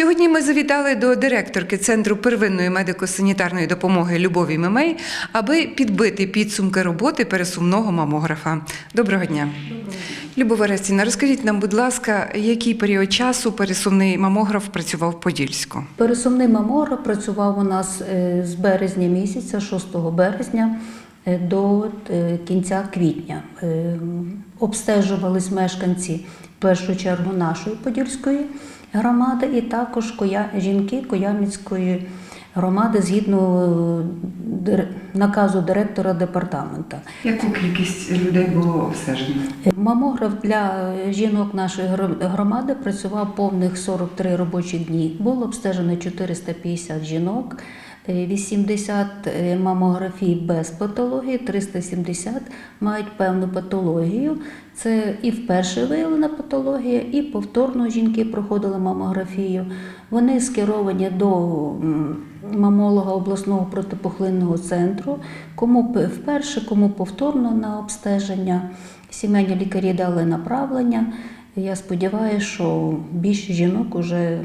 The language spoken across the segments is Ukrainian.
Сьогодні ми завітали до директорки Центру первинної медико-санітарної допомоги Любові Мемей, аби підбити підсумки роботи пересувного мамографа. Доброго дня. Любов Арестівна, розкажіть нам, будь ласка, який період часу пересувний мамограф працював в Подільську? Пересувний мамограф працював у нас е, з березня місяця, 6 березня е, до е, кінця квітня. Обстежувались мешканці в першу чергу нашої Подільської громади і також коя- жінки Коямівської громади згідно е, наказу директора департамента. Яку кількість людей було обстежено? Мамограф для жінок нашої гро- громади працював повних 43 робочі дні. Було обстежено 450 жінок, 80 мамографій без патології, 370 мають певну патологію. Це і вперше виявлена патологія, і повторно жінки проходили мамографію. Вони скеровані до мамолога обласного протипухлинного центру, кому вперше, кому повторно на обстеження. Сімейні лікарі дали направлення. Я сподіваюся, що більше жінок вже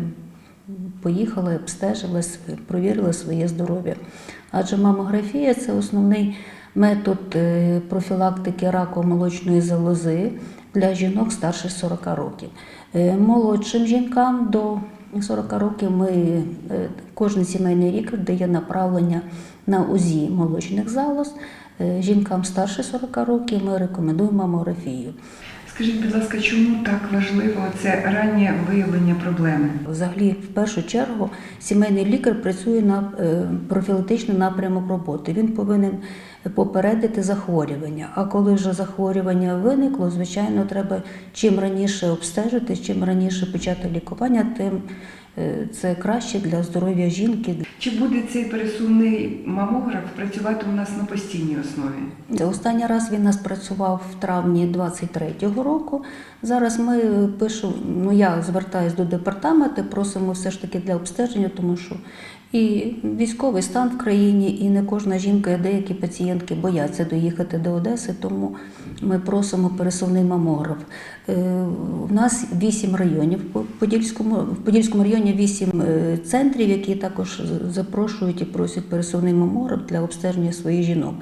поїхали, обстежили, провірили своє здоров'я. Адже мамографія це основний метод е, профілактики раку молочної залози для жінок старше 40 років. Е, Молодшим жінкам до 40 років ми, е, кожен сімейний лікар дає направлення на УЗІ молочних залоз. Жінкам старше 40 років ми рекомендуємо мамографію. Скажіть, будь ласка, чому так важливо це раннє виявлення проблеми? Взагалі, в першу чергу, сімейний лікар працює на е, профілактичний напрямок роботи. Він повинен попередити захворювання. А коли вже захворювання виникло, звичайно, треба чим раніше обстежити, чим раніше почати лікування, тим це краще для здоров'я жінки. Чи буде цей пересувний мамограф працювати у нас на постійній основі? Останній раз він нас працював в травні 23-го року. Зараз ми пишу, ну я звертаюся до департаменту, просимо все ж таки для обстеження, тому що і військовий стан в країні, і не кожна жінка, і деякі пацієнтки бояться доїхати до Одеси, тому ми просимо пересувний мамограф. Е, У нас вісім районів по Подільському, в Подільському районі вісім е, центрів, які також запрошують і просять пересувний мамограф для обстеження своїх жінок.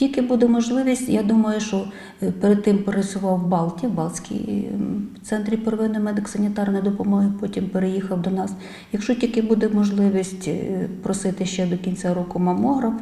Тільки буде можливість, я думаю, що е, перед тим пересував в Балті, в Балтській ем, центрі первинної медико-санітарної допомоги, потім переїхав до нас. Якщо тільки буде можливість е, просити ще до кінця року мамограф,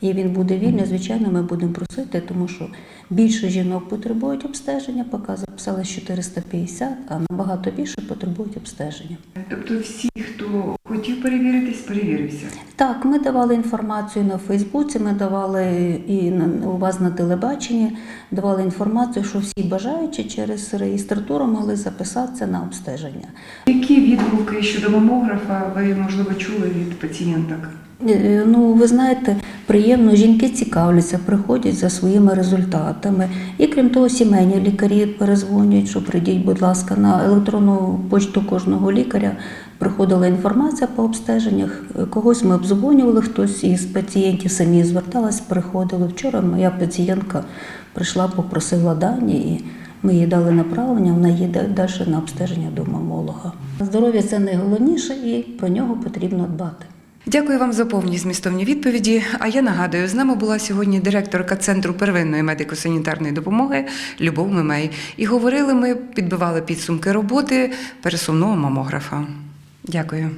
і він буде вільний, звичайно, ми будемо просити, тому що більше жінок потребують обстеження, поки записали 450, а набагато більше потребують обстеження. Тобто всі, хто хотів перевіритись, перевірився. Так, ми давали інформацію на Фейсбуці, ми давали і на, у вас на телебаченні, давали інформацію, що всі бажаючі через реєстратуру могли записатися на обстеження. Які відгуки щодо мамографа ви, можливо, чули від пацієнток? Е, Ну, ви знаєте, приємно, жінки цікавляться, приходять за своїми результатами. І крім того, сімейні лікарі перезвонюють, що прийдіть, будь ласка, на електронну почту кожного лікаря. Приходила інформація по обстеженнях. Е, Когось ми обдзвонювали, хтось із пацієнтів самі зверталась, приходили. Вчора моя пацієнтка прийшла, попросила дані, і ми їй дали направлення, вона їде далі на обстеження до мамолога. Здоров'я це найголовніше, і про нього потрібно дбати. Дякую вам за повні змістовні відповіді. А я нагадую, з нами була сьогодні директорка Центру первинної медико-санітарної допомоги Любов Мимей. І говорили ми, підбивали підсумки роботи пересувного мамографа. Дякую.